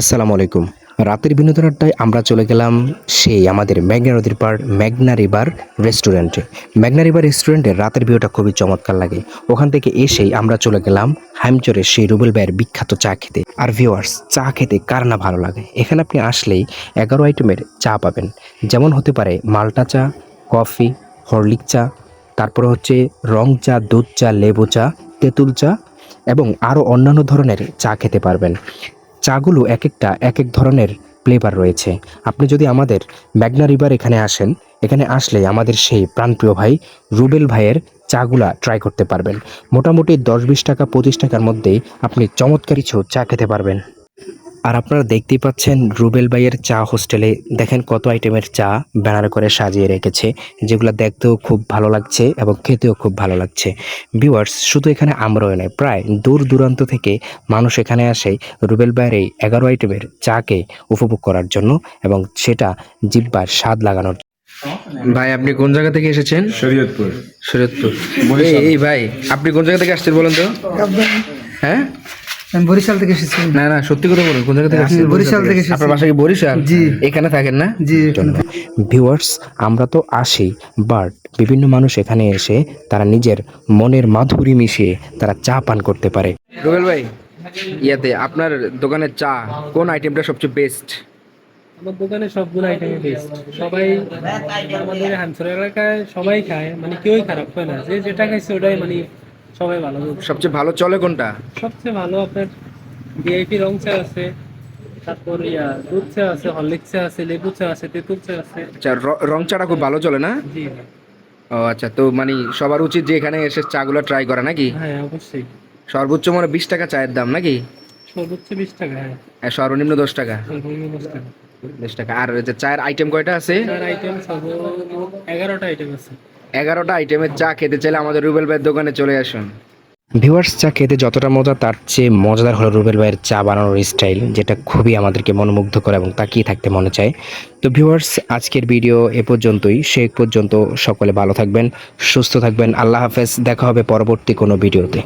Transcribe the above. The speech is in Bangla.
আসসালামু আলাইকুম। রাতের বিনোদন আড্ডায় আমরা চলে গেলাম সেই আমাদের মেঘনা নদীর পাড়, মেঘনা রিভার রেস্টুরেন্টে মেঘনা রিভার রেস্টুরেন্টে রাতের ভিউটা খুবই চমৎকার লাগে। ওখান থেকে এসেই আমরা চলে গেলাম হাইমচরের সেই রুবেল ভাইয়ের বিখ্যাত চা খেতে। আর ভিউয়ার্স চা খেতে কার না ভালো লাগে? এখানে আপনি আসলেই এগারো আইটেমের চা পাবেন। যেমন হতে পারে মাল্টা চা, কফি, হরলিক চা, তারপরে হচ্ছে রং চা, দুধ চা, লেবু চা, তেঁতুল চা এবং আরও অন্যান্য ধরনের চা খেতে পারবেন। চাগুলো এক একটা এক এক ধরনের ফ্লেভার রয়েছে। আপনি যদি আমাদের ম্যাগনা রিভার এখানে আসেন, এখানে আসলে আমাদের সেই প্রাণপ্রিয় ভাই রুবেল ভাইয়ের চাগুলা ট্রাই করতে পারবেন। মোটামুটি দশ বিশ টাকা, পঁচিশ টাকার মধ্যেই আপনি চমৎকার কিছু চা খেতে পারবেন। আর আপনারা দেখতেই পাচ্ছেন রুবেল ভাইয়ের চা হোস্টেলে। দেখেন কত আইটেমের চা ব্যানার করে সাজিয়ে রেখেছে যেগুলো দেখতেও খুব ভালো লাগছে এবং খেতেও খুব ভালো লাগছে। ভিউয়ার্স শুধু এখানে আমরাও নয় প্রায় দূর দূরান্ত থেকে মানুষ এখানে আসে রুবেল ভাইয়ের এই এগারো আইটেমের চাকে উপভোগ করার জন্য এবং সেটা জিব্বার স্বাদ লাগানোর ভাই আপনি কোন জায়গা থেকে এসেছেন? শরীয়তপুর। শরীয়তপুর। এই ভাই আপনি কোন জায়গা থেকে আসছেন বলেন তো? হ্যাঁ? আমি বরিশাল থেকে এসেছি। না না সত্যি কথা বলুন কোন জায়গা থেকে আসছেন বরিশাল থেকে এসেছি। আপনার বাসা কি বরিশাল? জি। এখানে থাকেন না? জি। ভিউয়ার্স আমরা তো আসি বাট বিভিন্ন মানুষ এখানে এসে তারা নিজের মনের মাধুরী মিশিয়ে তারা চা পান করতে পারে। রুবেল ভাই ইয়াতে আপনার দোকানের চা কোন আইটেমটা সবচেয়ে বেস্ট আমার দোকানে সবগুলো আইটেমই বেস্ট সবাই আমাদের হানসর এলাকায় সবাই খায় মানে কেউই খারাপ হয় না। যে যেটা খাইছে ওটাই মানে সবাই ভালো। সবচেয়ে ভালো চলে কোনটা? সবচেয়ে ভালো আপনার ভিআইপি রং চা আছে তারপর ইয়া দুধ চা আছে হরলিক চা আছে লেবু চা আছে তেঁতুল চা আছে। আচ্ছা রং চাটা খুব ভালো চলে না? জি। ও আচ্ছা তো মানে সবার উচিত যে এখানে এসে চাগুলো ট্রাই করা নাকি? হ্যাঁ অবশ্যই। সর্বোচ্চ মানে বিশ টাকা চায়ের দাম নাকি? সর্বোচ্চ বিশ টাকা হ্যাঁ। আর সর্বনিম্ন দশ টাকা। সর্বনিম্ন দশ টাকা। দশ টাকা। আর যে চায়ের আইটেম কয়টা আছে? চার আইটেম সর্বমোট এগারোটা আইটেম আছে। এগারোটা আইটেমের চা খেতে চাইলে আমাদের রুবেল ভাইয়ের দোকানে চলে আসুন। ভিউয়ার্স, চা খেতে যতটা মজা, তার চেয়ে মজাদার হলো রুবেল ভাইয়ের চা বানানোর স্টাইল, যেটা খুবই আমাদেরকে মনোমুগ্ধ করে এবং তাকিয়ে থাকতে মনে চায়। তো ভিউয়ার্স, আজকের ভিডিও এ পর্যন্তই। সে পর্যন্ত সকলে ভালো থাকবেন, সুস্থ থাকবেন। আল্লাহ হাফেজ। দেখা হবে পরবর্তী কোনো ভিডিওতে।